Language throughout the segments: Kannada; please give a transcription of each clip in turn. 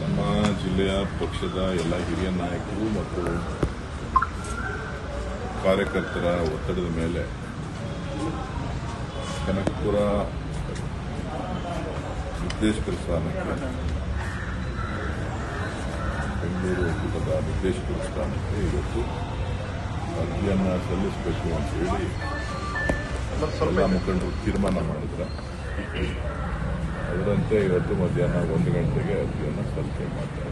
ನಮ್ಮ ಜಿಲ್ಲೆಯ ಪಕ್ಷದ ಎಲ್ಲ ಹಿರಿಯ ನಾಯಕರು ಮತ್ತು ಕಾರ್ಯಕರ್ತರ ಒತ್ತಡದ ಮೇಲೆ ಕನಕಪುರ ನಿರ್ದೇಶಕರ ಸ್ಥಾನಕ್ಕೆ ಬೆಂಗಳೂರು ಒಕ್ಕೂಟದ ನಿರ್ದೇಶಕರ ಸ್ಥಾನಕ್ಕೆ ಇವತ್ತು ಅರ್ಜಿಯನ್ನು ಸಲ್ಲಿಸಬೇಕು ಅಂತ ಹೇಳಿ ಎಲ್ಲ ಮುಖಂಡರು ತೀರ್ಮಾನ ಮಾಡಿದ್ರ. ಅದರಂತೆ ಇವತ್ತು ಮಧ್ಯಾಹ್ನ ಒಂದು ಗಂಟೆಗೆ ಅರ್ಜಿಯನ್ನು ಸಲ್ಲಿಕೆ ಮಾಡ್ತಾರೆ.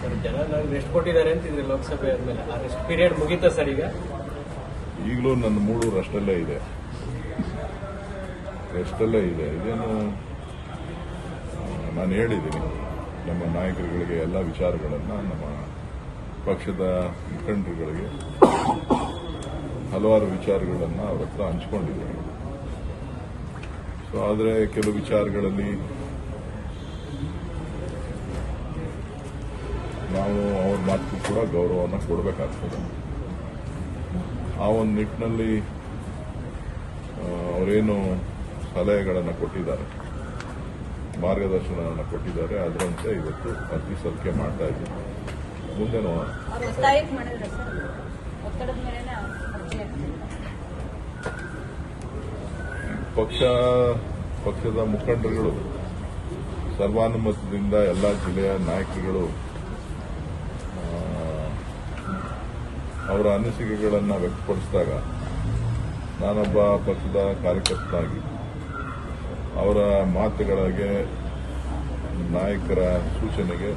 ಸರ್ ಜನ ನಾವು ಎಷ್ಟು ಕೊಟ್ಟಿದ್ದಾರೆ ಅಂತಿದ್ರೆ ಲೋಕಸಭೆ ಆದ್ಮೇಲೆ. ಆ ರೆಸ್ಟ್ ಪೀರಿಯಡ್ ಮುಗೀತಾ ಸರ್ ಈಗ? ಈಗಲೂ ನನ್ನ ಮೂಳು ರಷ್ಟಲ್ಲೇ ಇದೆ. ರಷ್ಟಲ್ಲೇ ಇದೆ. ಇದೇನು ನಾನು ಹೇಳಿದ್ದೀನಿ. ನಮ್ಮ ನಾಯಕರುಗಳಿಗೆ ಎಲ್ಲ ವಿಚಾರಗಳನ್ನು ನಮ್ಮ ಪಕ್ಷದ ಮುಖಂಡರುಗಳಿಗೆ ಹಲವಾರು ವಿಚಾರಗಳನ್ನು ಅವ್ರ ಹತ್ರ ಹಂಚ್ಕೊಂಡಿದ್ದೇನೆ. ಸೊ ಆದರೆ ಕೆಲವು ವಿಚಾರಗಳಲ್ಲಿ ನಾವು ಅವ್ರ ಮಾತು ಕೂಡ ಗೌರವವನ್ನು ಕೊಡಬೇಕಾಗ್ತದೆ. ಆ ಒಂದು ನಿಟ್ಟಿನಲ್ಲಿ ಅವರೇನು ಸಲಹೆಗಳನ್ನು ಕೊಟ್ಟಿದ್ದಾರೆ, ಮಾರ್ಗದರ್ಶನವನ್ನು ಕೊಟ್ಟಿದ್ದಾರೆ, ಅದರಂತೆ ಇವತ್ತು ಅರ್ಜಿ ಸಲ್ಲಿಕೆ ಮಾಡ್ತಾ ಇದ್ದೀವಿ. ಮುಂದೆ ನೋಡೋಣ ಅವ್ರು ಒತ್ತಾಯಕ್ಕೆ ಮಾಡಿದ್ರೆ ಸರ್ ಒತ್ತಡದ ಮೇಲೆ ಅರ್ಜಿ ಹಾಕ್ತಾರೆ ಪಕ್ಷ, ಪಕ್ಷದ ಮುಖಂಡರುಗಳು, ಸರ್ವಾನುಮತದಿಂದ ಎಲ್ಲ ಜಿಲ್ಲೆಯ ನಾಯಕಿಗಳು ಅವರ ಅನಿಸಿಕೆಗಳನ್ನು ವ್ಯಕ್ತಪಡಿಸಿದಾಗ ನಾನೊಬ್ಬ ಪಕ್ಷದ ಕಾರ್ಯಕರ್ತನಾಗಿ, ಅವರ ಮಾತುಗಳಿಗೆ ನಾಯಕರ ಸೂಚನೆಗೆ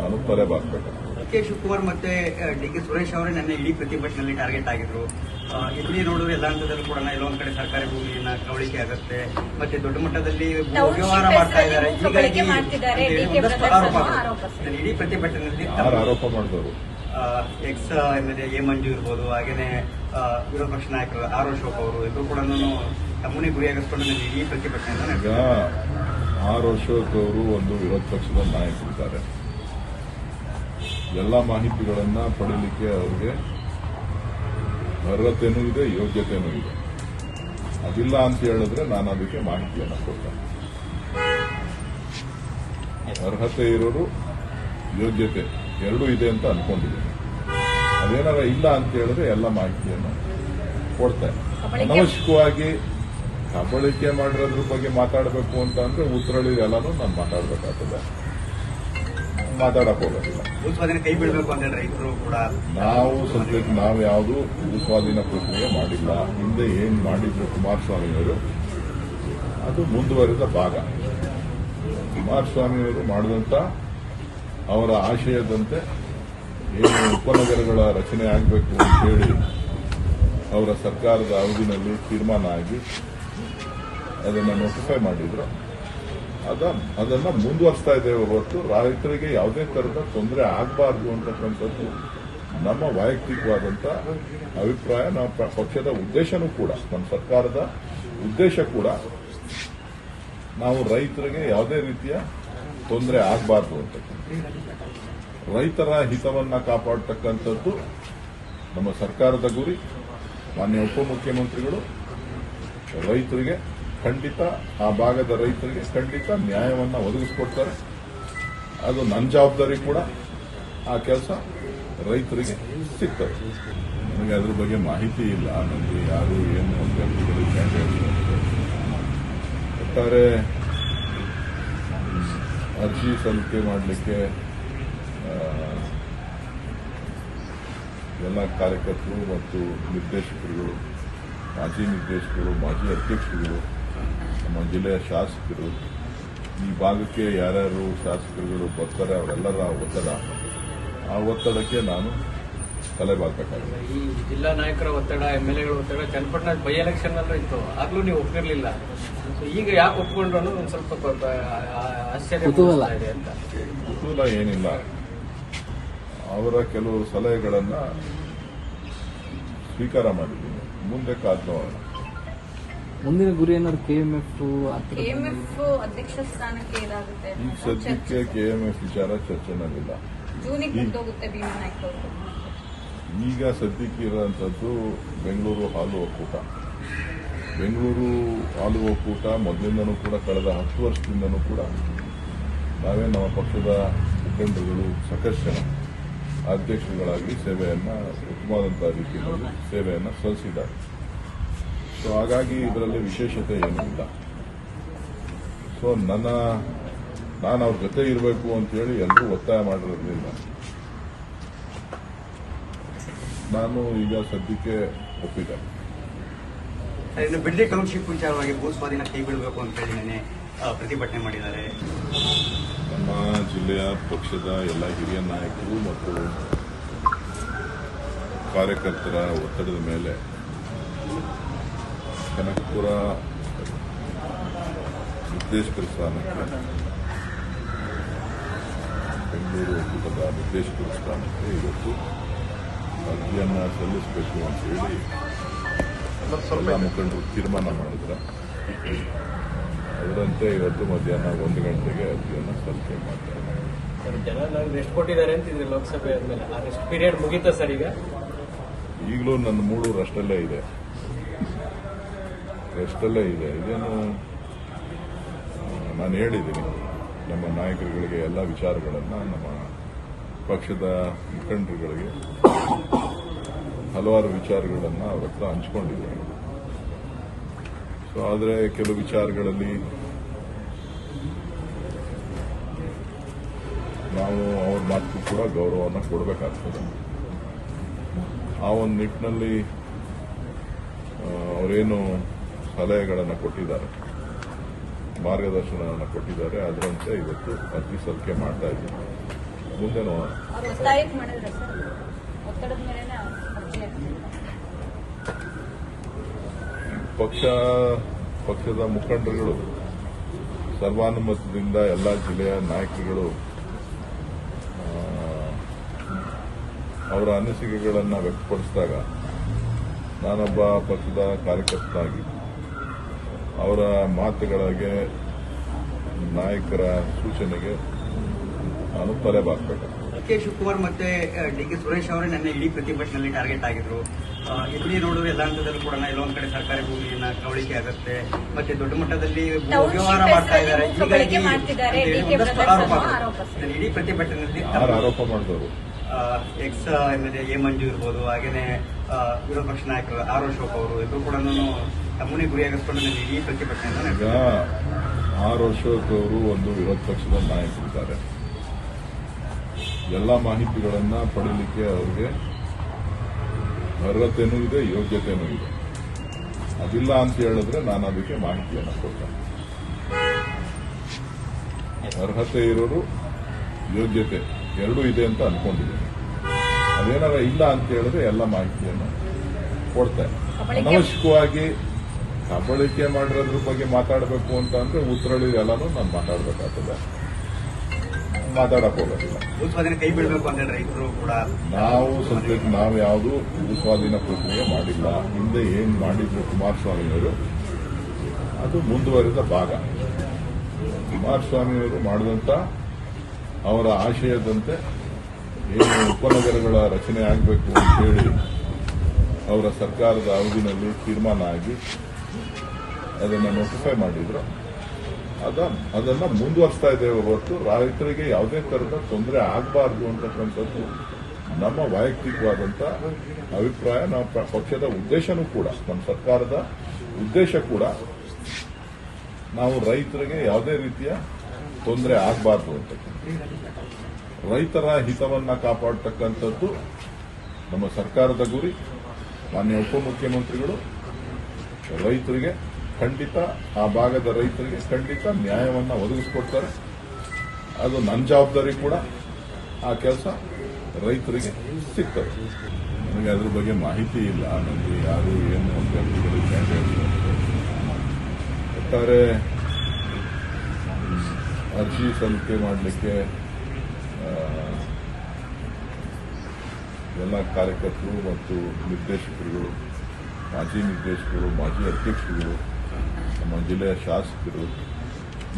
ನಾನು ತಲೆಬಾಗಬೇಕು ಕೆ ಶಿವಕುಮಾರ್ ಮತ್ತೆ ಡಿ ಕೆ ಸುರೇಶ್ ಅವರೇ ನನ್ನ ಇಡೀ ಪ್ರತಿಭಟನೆಯಲ್ಲಿ ಟಾರ್ಗೆಟ್ ಆಗಿದ್ರು. ಇಲ್ಲಿ ನೋಡುವ ಎಲ್ಲ ಹಂತದಲ್ಲೂ ಕೂಡ ಎಲ್ಲೊಂದ್ ಕಡೆ ಸರ್ಕಾರಿ ಭೂಮಿಯನ್ನ ಕವಳಿಕೆ ಆಗುತ್ತೆ. ಮತ್ತೆ ದೊಡ್ಡ ಮಟ್ಟದಲ್ಲಿ ವ್ಯವಹಾರ ಮಾಡ್ತಾ ಇದ್ದಾರೆ. ಹೀಗಾಗಿ ಆರೋಪ ಇಡೀ ಪ್ರತಿಭಟನೆಯಲ್ಲಿ ಆರೋಪ ಮಾಡಿದವರು? Ex M L A Manju ಇರ್ಬೋದು ಹಾಗೇನೆ ವಿರೋಧ ಪಕ್ಷ ನಾಯಕರು ಆರ್ ಅಶೋಕ್ ಅವರು ಇಬ್ಬರು ಕೂಡ ತಮ್ಮನೇ ಗುರಿಯಾಗಿಸ್ಕೊಂಡು ನನ್ನ ಇಡೀ ಪ್ರತಿಭಟನೆ ಈಗ ಆರ್ ಅಶೋಕ್ ಅವರು ಒಂದು ವಿರೋಧ ಪಕ್ಷದ ನಾಯಕರಿದ್ದಾರೆ. ಎಲ್ಲ ಮಾಹಿತಿಗಳನ್ನ ಪಡೀಲಿಕ್ಕೆ ಅವರಿಗೆ ಅರ್ಹತೆನೂ ಇದೆ ಯೋಗ್ಯತೆನೂ ಇದೆ. ಅದಿಲ್ಲ ಅಂತ ಹೇಳಿದ್ರೆ ನಾನು ಅದಕ್ಕೆ ಮಾಹಿತಿಯನ್ನು ಕೊಡ್ತೇನೆ. ಅರ್ಹತೆ ಇರೋರು ಯೋಗ್ಯತೆ ಎರಡೂ ಇದೆ ಅಂತ ಅನ್ಕೊಂಡಿದ್ದೀನಿ. ಅದೇನಾರ ಇಲ್ಲ ಅಂತ ಹೇಳಿದ್ರೆ ಎಲ್ಲ ಮಾಹಿತಿಯನ್ನು ಕೊಡ್ತೇನೆ. ಅನವಶ್ಯಕವಾಗಿ ಕಬಳಿಕೆ ಮಾಡಿರೋದ್ರ ಬಗ್ಗೆ ಮಾತಾಡಬೇಕು ಅಂತ ಅಂದ್ರೆ ಉತ್ತರಳಿ ಎಲ್ಲಾನು ನಾನು ಮಾತಾಡಬೇಕಾಗ್ತದೆ. ಮಾತಾಡಕ್ ಹೋಗೋದಿಲ್ಲ ನಾವು ಸದ್ಯಕ್ಕೆ ನಾವು ಯಾವುದು ಭೂಸ್ವಾಧೀನ ಪ್ರಕ್ರಿಯೆ ಮಾಡಿಲ್ಲ. ಹಿಂದೆ ಏನ್ ಮಾಡಿದ್ರು ಕುಮಾರಸ್ವಾಮಿಯವರು ಅದು ಮುಂದುವರೆದ ಭಾಗ. ಕುಮಾರಸ್ವಾಮಿಯವರು ಮಾಡಿದಂತ ಅವರ ಆಶಯದಂತೆ ಏನು ಉಪನಗರಗಳ ರಚನೆ ಆಗಬೇಕು ಅಂತ ಹೇಳಿ ಅವರ ಸರ್ಕಾರದ ಅವಧಿನಲ್ಲಿ ತೀರ್ಮಾನ ಆಗಿ ಅದನ್ನು ನೋಟಿಫೈ ಮಾಡಿದ್ರು. ಅದ, ಅದನ್ನ ಮುಂದುವರಿಸ್ತಾ ಇದ್ದೇವೆ ಹೊರತು ರೈತರಿಗೆ ಯಾವುದೇ ತರಹದ ತೊಂದರೆ ಆಗಬಾರ್ದು ಅಂತಕ್ಕಂಥದ್ದು ನಮ್ಮ ವೈಯಕ್ತಿಕವಾದಂತ ಅಭಿಪ್ರಾಯ, ನಮ್ಮ ಪಕ್ಷದ ಉದ್ದೇಶನೂ ಕೂಡ, ನಮ್ಮ ಸರ್ಕಾರದ ಉದ್ದೇಶ ಕೂಡ ನಾವು ರೈತರಿಗೆ ಯಾವುದೇ ರೀತಿಯ ತೊಂದರೆ ಆಗಬಾರ್ದು ಅಂತ ರೈತರ ಹಿತವನ್ನ ಕಾಪಾಡತಕ್ಕಂಥದ್ದು ನಮ್ಮ ಸರ್ಕಾರದ ಗುರಿ. ಮಾನ್ಯ ಉಪಮುಖ್ಯಮಂತ್ರಿಗಳು, ರೈತರಿಗೆ ಖಂಡಿತ ಆ ಭಾಗದ ರೈತರಿಗೆ ಖಂಡಿತ ನ್ಯಾಯವನ್ನು ಒದಗಿಸ್ಕೊಡ್ತಾರೆ. ಅದು ನನ್ನ ಜವಾಬ್ದಾರಿ ಕೂಡ ಆ ಕೆಲಸ ರೈತರಿಗೆ ಸಿಗ್ತದೆ. ನನಗೆ ಅದ್ರ ಬಗ್ಗೆ ಮಾಹಿತಿ ಇಲ್ಲ. ನನಗೆ ಯಾರು ಏನು ಒಟ್ಟಾರೆ ಅರ್ಜಿ ಸಲ್ಲಿಕೆ ಮಾಡಲಿಕ್ಕೆ ಎಲ್ಲ ಕಾರ್ಯಕರ್ತರು ಮತ್ತು ನಿರ್ದೇಶಕರುಗಳು, ಮಾಜಿ ನಿರ್ದೇಶಕರು, ಮಾಜಿ ಅಧ್ಯಕ್ಷರುಗಳು ನಮ್ಮ ಜಿಲ್ಲೆಯ ಶಾಸಕರು ಈ ಭಾಗಕ್ಕೆ ಯಾರ್ಯಾರು ಶಾಸಕರುಗಳು ಬರ್ತಾರೆ ಅವರೆಲ್ಲರ ಒತ್ತಡ. ಆ ಒತ್ತಡಕ್ಕೆ ನಾನು ತಲೆಬಾಗಬೇಕಾಗಿದೆ ಈ ಜಿಲ್ಲಾ ನಾಯಕರ ಒತ್ತಡ ಎಂ ಎಲ್ ಎಗಳ ಒತ್ತಡ ಚನ್ನಪಟ್ಟಣ ಬೈ ಎಲೆಕ್ಷನ್ ಅಲ್ಲೂ ಇತ್ತು. ಆಗ್ಲೂ ನೀವು ಒಪ್ಪಿರಲಿಲ್ಲ. ಸೊ ಈಗ ಯಾಕೆ ಒಪ್ಕೊಂಡ್ರು ಅನ್ನೋದು ಒಂದು ಸ್ವಲ್ಪ ಆಶ್ಚರ್ಯ ಇದೆ ಅಂತ. ಕುತೂಹಲ ಏನಿಲ್ಲ. ಅವರ ಕೆಲವು ಸಲಹೆಗಳನ್ನ ಸ್ವೀಕಾರ ಮಾಡಿದ್ದೀನಿ. ಮುಂದೆ ಕಾದ್ ನೋಡೋಣ. ಮುಂದಿನ ಗುರಿ ಏನಾದ್ರು ಕೆ ಎಂ ಎಫ್ ಕೆಎಂಎಫ್ ಅಧ್ಯಕ್ಷ ಸ್ಥಾನಕ್ಕೆ ಇದಾಗುತ್ತೆ ಈಗ ಸದ್ಯಕ್ಕೆ ಕೆಎಂಎಫ್ ವಿಚಾರ ಚರ್ಚೆ ಜೂನಿಗೆ ಮುಂದೋಗುತ್ತೆ ಅವರು. ಈಗ ಸದ್ಯಕ್ಕೆ ಇರುವಂತದ್ದು ಬೆಂಗಳೂರು ಹಾಲು ಒಕ್ಕೂಟ. ಬೆಂಗಳೂರು ಹಾಲು ಒಕ್ಕೂಟ ಮೊದಲಿಂದನೂ ಕೂಡ ಕಳೆದ ಹತ್ತು ವರ್ಷದಿಂದನೂ ಕೂಡ ನಾವೇ ನಮ್ಮ ಪಕ್ಷದ ಮುಖಂಡರುಗಳು ಸಕರ್ಷಣ ಜನ ಅಧ್ಯಕ್ಷರುಗಳಾಗಿ ಸೇವೆಯನ್ನ ಉತ್ತಮವಾದಂತಹ ರೀತಿಯಲ್ಲಿ ಸೇವೆಯನ್ನ ಸಲ್ಲಿಸಿದ್ದಾರೆ. ಸೊ ಹಾಗಾಗಿ ಇದರಲ್ಲಿ ವಿಶೇಷತೆ ಏನೂ ಇಲ್ಲ ಸೊ ನನ್ನ ನಾನು ಅವ್ರ ಜೊತೆ ಇರಬೇಕು ಅಂತೇಳಿ ಎಲ್ಲರೂ ಒತ್ತಾಯ ಮಾಡಿರೋದ್ರಿಂದ. ನಾನು ಈಗ ಸದ್ಯಕ್ಕೆ ಒಪ್ಪಿದೆ ಇನ್ನು ಬಿಡ್ಲಿ ಟೌನ್ಶಿಪ್ ವಿಚಾರವಾಗಿ ಭೂ ಸ್ವಾಧೀನ ಕೈ ಬಿಡಬೇಕು ಅಂತ ಹೇಳಿ ನೆನೆ ಪ್ರತಿಭಟನೆ ಮಾಡಿದ್ದಾರೆ. ನಮ್ಮ ಜಿಲ್ಲೆಯ ಪಕ್ಷದ ಎಲ್ಲ ಹಿರಿಯ ನಾಯಕರು ಮತ್ತು ಕಾರ್ಯಕರ್ತರ ಒತ್ತಡದ ಮೇಲೆ ಕನಕಪುರ ಸಿದ್ದೇಶ್ವರ ಸ್ಥಾನಕ್ಕೆ ಬೆಂಗಳೂರು ಒಕ್ಕೂಟದ ನಿರ್ದೇಶಕರ ಸ್ಥಾನಕ್ಕೆ ಇವತ್ತು ಅರ್ಜಿಯನ್ನು ಸಲ್ಲಿಸಬೇಕು ಅಂತ ಹೇಳಿ ಎಲ್ಲ ಮುಖಂಡರು ತೀರ್ಮಾನ ಮಾಡಿದ್ರು. ಅದರಂತೆ ಇವತ್ತು ಮಧ್ಯಾಹ್ನ ಒಂದು ಗಂಟೆಗೆ ಅರ್ಜಿಯನ್ನು ಸಲ್ಲಿಕೆ ಮಾಡ್ತಾರೆ. ರೆಸ್ಟ್ ಕೊಟ್ಟಿದ್ದಾರೆ ಅಂತಿದ್ರೆ ಲೋಕಸಭೆ ಆದ್ಮೇಲೆ. ಪೀರಿಯಡ್ ಮುಗೀತಾ ಸರ್ ಈಗ? ಈಗಲೂ ನನ್ನ ಮೂಡೂರು ರಷ್ಟಲ್ಲೇ ಇದೆ. ರೆಸ್ಟಲ್ಲೇ ಇದೆ. ಇದೇನು ನಾನು ಹೇಳಿದ್ದೀನಿ. ನಮ್ಮ ನಾಯಕರುಗಳಿಗೆ ಎಲ್ಲ ವಿಚಾರಗಳನ್ನು ನಮ್ಮ ಪಕ್ಷದ ಮುಖಂಡರುಗಳಿಗೆ ಹಲವಾರು ವಿಚಾರಗಳನ್ನು ಅವ್ರ ಹತ್ರ ಸೊ ಆದರೆ ಕೆಲವು ವಿಚಾರಗಳಲ್ಲಿ ನಾವು ಅವ್ರ ಮಾತು ಕೂಡ ಗೌರವವನ್ನು ಕೊಡಬೇಕಾಗ್ತದೆ. ಆ ಒಂದು ನಿಟ್ಟಿನಲ್ಲಿ ಅವರೇನು ಸಲಹೆಗಳನ್ನು ಕೊಟ್ಟಿದ್ದಾರೆ. ಮಾರ್ಗದರ್ಶನವನ್ನು ಕೊಟ್ಟಿದ್ದಾರೆ. ಅದರಂತೆ ಇವತ್ತು ಅರ್ಜಿ ಸಲ್ಲಿಕೆ ಮಾಡ್ತಾ ಇದ್ದೀವಿ ಮುಂದೆ ನೋಡೋಣ. ಪಕ್ಷ ಪಕ್ಷದ ಮುಖಂಡರುಗಳು ಸರ್ವಾನುಮತದಿಂದ ಎಲ್ಲ ಜಿಲ್ಲೆಯ ನಾಯಕರುಗಳು ಅವರ ಅನಿಸಿಕೆಗಳನ್ನು ವ್ಯಕ್ತಪಡಿಸಿದಾಗ ನಾನೊಬ್ಬ ಪಕ್ಷದ ಕಾರ್ಯಕರ್ತನಾಗಿ ಅವರ ಮಾತುಗಳಿಗೆ ನಾಯಕರ ಸೂಚನೆಗೆ ನಾನು ತಲೆಬಾಗಬೇಕು ಕೆ ಶಿವಕುಮಾರ್ ಮತ್ತೆ ಡಿ ಕೆ ಸುರೇಶ್ ಅವರೇ ನನ್ನ ಇಡೀ ಪ್ರತಿಭಟನೆಯಲ್ಲಿ ಟಾರ್ಗೆಟ್ ಆಗಿದ್ರು. ಇಲ್ಲಿ ನೋಡಿದ್ರೆ ಎಲ್ಲ ಹಂತದಲ್ಲೂ ಕೂಡ ಎಲ್ಲೊಂದ್ ಕಡೆ ಸರ್ಕಾರಿ ಭೂಮಿಯನ್ನ ಕವಳಿಕೆ ಆಗುತ್ತೆ. ಮತ್ತೆ ದೊಡ್ಡ ಮಟ್ಟದಲ್ಲಿ ವ್ಯವಹಾರ ಮಾಡ್ತಾ ಇದ್ದಾರೆ. ಇಡೀ ಪ್ರತಿಭಟನೆಯಲ್ಲಿ ಆರೋಪ ಮಾಡಿದವರು? ಎಕ್ಸ್ ಎಲ್ ಎ ಮಂಜು ಇರ್ಬೋದು, ಹಾಗೇನೆ ವಿರೋಧ ಪಕ್ಷ ನಾಯಕರು ಆರ್ ಅಶೋಕ್ ಅವರು ಇಬ್ಬರು ಕೂಡ ತಮ್ಮನೇ ಗುರಿಯಾಗಿಸ್ಕೊಂಡು ಈ ನಡೆಸಿದ್ದಾರೆ. ಆರ್ ಅಶೋಕ್ ಅವರು ಒಂದು ವಿರೋಧ ಪಕ್ಷದ ನಾಯಕರಿದ್ದಾರೆ. ಎಲ್ಲ ಮಾಹಿತಿಗಳನ್ನ ಪಡೀಲಿಕ್ಕೆ ಅವರಿಗೆ ಅರ್ಹತೆನೂ ಇದೆ, ಯೋಗ್ಯತೆನೂ ಇದೆ. ಅದಿಲ್ಲ ಅಂತ ಹೇಳಿದ್ರೆ ನಾನು ಅದಕ್ಕೆ ಮಾಹಿತಿಯನ್ನು ಕೊಡ್ತೇನೆ. ಅರ್ಹತೆ ಇರೋರು ಯೋಗ್ಯತೆ. ಎರಡೂ ಇದೆ ಅಂತ ಅನ್ಕೊಂಡಿದ್ದೀನಿ. ಅದೇನಾರ ಇಲ್ಲ ಅಂತ ಹೇಳಿದ್ರೆ ಎಲ್ಲ ಮಾಹಿತಿಯನ್ನು ಕೊಡ್ತೇನೆ. ಕಬಳಿಕೆ- ಅನವಶ್ಯಕವಾಗಿ ಕಬಳಿಕೆ ಮಾಡಿರೋದ್ರ ಬಗ್ಗೆ ಮಾತಾಡಬೇಕು ಅಂತ ಅಂದ್ರೆ ಉತ್ತರಳಿ ಎಲ್ಲಾನು ನಾನು ಮಾತಾಡಬೇಕಾಗ್ತದೆ. ಮಾತಾಡಕ್ ಹೋಗೋದಿಲ್ಲ. ಕೈ ಬಿಡಬೇಕು ಅಂತ ಹೇಳಿ ಕೂಡ. ನಾವು ಸದ್ಯಕ್ಕೆ ನಾವು ಯಾವುದು ಭೂಸ್ವಾಧೀನ ಪ್ರಕ್ರಿಯೆ ಮಾಡಿಲ್ಲ. ಹಿಂದೆ ಏನ್ ಮಾಡಿದ್ರು ಕುಮಾರಸ್ವಾಮಿಯವರು ಅದು ಮುಂದುವರಿದ ಭಾಗ. ಕುಮಾರಸ್ವಾಮಿಯವರು ಮಾಡಿದಂತ ಅವರ ಆಶಯದಂತೆ ಏನು ಉಪನಗರಗಳ ರಚನೆ ಆಗಬೇಕು ಅಂತ ಹೇಳಿ ಅವರ ಸರ್ಕಾರದ ಅವಧಿನಲ್ಲಿ ತೀರ್ಮಾನ ಆಗಿ ಅದನ್ನು ನೋಟಿಫೈ ಮಾಡಿದ್ರು. ಅದ, ಅದನ್ನು ಮುಂದುವರಿಸ್ತಾ ಇದ್ದೇವೆ ಹೊರತು ರೈತರಿಗೆ ಯಾವುದೇ ತರಹದ ತೊಂದರೆ ಆಗಬಾರ್ದು ಅಂತಕ್ಕಂಥದ್ದು ನಮ್ಮ ವೈಯಕ್ತಿಕವಾದಂಥ ಅಭಿಪ್ರಾಯ, ನಮ್ಮ ಪಕ್ಷದ ಉದ್ದೇಶನೂ ಕೂಡ, ನಮ್ಮ ಸರ್ಕಾರದ ಉದ್ದೇಶ ಕೂಡ ನಾವು ರೈತರಿಗೆ ಯಾವುದೇ ರೀತಿಯ ತೊಂದರೆ ಆಗಬಾರ್ದು ಅಂತ ರೈತರ ಹಿತವನ್ನ ಕಾಪಾಡತಕ್ಕಂಥದ್ದು ನಮ್ಮ ಸರ್ಕಾರದ ಗುರಿ, ಮಾನ್ಯ ಉಪಮುಖ್ಯಮಂತ್ರಿಗಳು, ರೈತರಿಗೆ ಖಂಡಿತ, ಆ ಭಾಗದ ರೈತರಿಗೆ ಖಂಡಿತ ನ್ಯಾಯವನ್ನ ಒದಗಿಸ್ಕೊಡ್ತಾರೆ. ಅದು ನನ್ನ ಜವಾಬ್ದಾರಿ ಕೂಡ, ಆ ಕೆಲಸ ರೈತರಿಗೆ ಸಿಗ್ತದೆ. ನನಗೆ ಅದ್ರ ಬಗ್ಗೆ ಮಾಹಿತಿ ಇಲ್ಲ, ನನಗೆ ಯಾರು ಏನು ಅಂತ ಒಟ್ಟಾರೆ ಅರ್ಜಿ ಸಲ್ಲಿಕೆ ಮಾಡಲಿಕ್ಕೆ ಎಲ್ಲ ಕಾರ್ಯಕರ್ತರು ಮತ್ತು ನಿರ್ದೇಶಕರುಗಳು, ಮಾಜಿ ನಿರ್ದೇಶಕರು, ಮಾಜಿ ಅಧ್ಯಕ್ಷರುಗಳು, ನಮ್ಮ ಜಿಲ್ಲೆಯ ಶಾಸಕರು,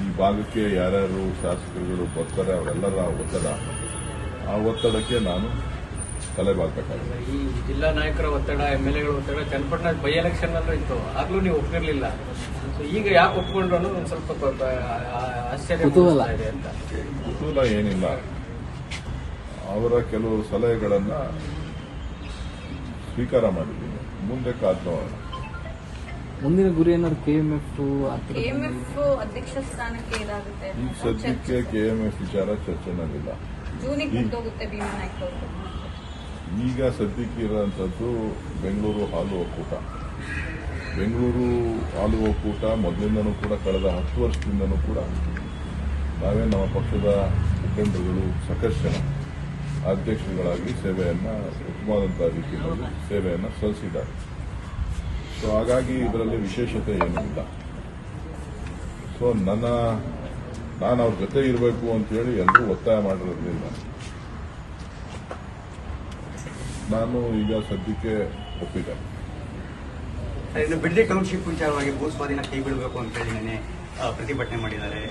ಈ ಭಾಗಕ್ಕೆ ಯಾರ್ಯಾರು ಶಾಸಕರುಗಳು ಬರ್ತಾರೆ, ಅವರೆಲ್ಲರ ಒತ್ತಡ, ಆ ಒತ್ತಡಕ್ಕೆ ನಾನು ತಲೆ ಬಾಗ್ಬೇಕಾಗಿದೆ ಈ ಜಿಲ್ಲಾ ನಾಯಕರ ಒತ್ತಡ ಎಲ್ ಎಗಳ ಒತ್ತಡ, ಚನ್ನಪಟ್ಟಣ ಬೈ ಎಲೆಕ್ಷನ್ ಅಲ್ಲೂ ಇತ್ತು. ಆಗ್ಲೂ ನೀವು ಒಪ್ಪಿರ್ಲಿಲ್ಲ. ಈಗ ಯಾಕೆ ಒಪ್ಕೊಂಡ್ರು ಒಂದು ಸ್ವಲ್ಪ ಆಶ್ಚರ್ಯ ಕುತೂಹಲ. ಇದೆ ಅಂತ. ಕುತೂಹಲ ಏನಿಲ್ಲ. ಅವರ ಕೆಲವು ಸಲಹೆಗಳನ್ನ ಸ್ವೀಕಾರ ಮಾಡಿದ್ದೀನಿ. ಮುಂದೆ ಕಾದ್ ಮುಂದಿನ ಗುರಿ ಏನಾದ್ರು ಕೆ ಎಂ ಎಫ್ ಕೆಎಂಎಫ್ ಅಧ್ಯಕ್ಷ ಸ್ಥಾನಕ್ಕೆ ಇದಾಗುತ್ತೆ ಈಗ ಸದ್ಯಕ್ಕೆ ಕೆಎಂಎಫ್ ವಿಚಾರ ಚರ್ಚೆ ಜೂನಿಗೆ ಮುಗ್ದೋಗುತ್ತೆ ಭೀಮನಾಯ್ಕ ಅವರು. ಈಗ ಸದ್ಯಕ್ಕೆ ಇರುವಂತದ್ದು ಬೆಂಗಳೂರು ಹಾಲು ಒಕ್ಕೂಟ. ಬೆಂಗಳೂರು ಹಾಲು ಒಕ್ಕೂಟ ಮೊದಲಿಂದನೂ ಕೂಡ ಕಳೆದ ಹತ್ತು ವರ್ಷದಿಂದನೂ ಕೂಡ ನಾವೇ ನಮ್ಮ ಪಕ್ಷದ ಮುಖಂಡರುಗಳು ಸಕರ್ಷಣ ಅಧ್ಯಕ್ಷರುಗಳಾಗಿ ಸೇವೆಯನ್ನು ಉತ್ತಮವಾದಂತಹ ರೀತಿಯಲ್ಲಿ ಸೇವೆಯನ್ನು ಸಲ್ಲಿಸಿದ್ದಾರೆ. ಸೊ ಹಾಗಾಗಿ ಇದರಲ್ಲಿ ವಿಶೇಷತೆ ಏನೂ ಇಲ್ಲ. ಸೊ ನನ್ನ, ನಾನು ಅವ್ರ ಜೊತೆ ಇರಬೇಕು ಅಂತೇಳಿ ಎಲ್ಲರೂ ಒತ್ತಾಯ ಮಾಡಿರಲಿಲ್ಲ ನಾನು ಈಗ ಸದ್ಯಕ್ಕೆ ಒಪ್ಪಿದೆ ಇನ್ನು ಬಿಡದಿ ಟೌನ್ಶಿಪ್ ವಿಚಾರವಾಗಿ ಭೂ ಸ್ವಾಧೀನ ಕೈ ಬಿಡಬೇಕು ಅಂತ ಹೇಳಿ ನಿನ್ನೆ ಪ್ರತಿಭಟನೆ ಮಾಡಿದ್ದಾರೆ.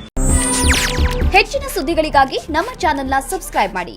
ಹೆಚ್ಚಿನ ಸುದ್ದಿಗಳಿಗಾಗಿ ನಮ್ಮ ಚಾನೆಲ್ನ ಸಬ್ಸ್ಕ್ರೈಬ್ ಮಾಡಿ.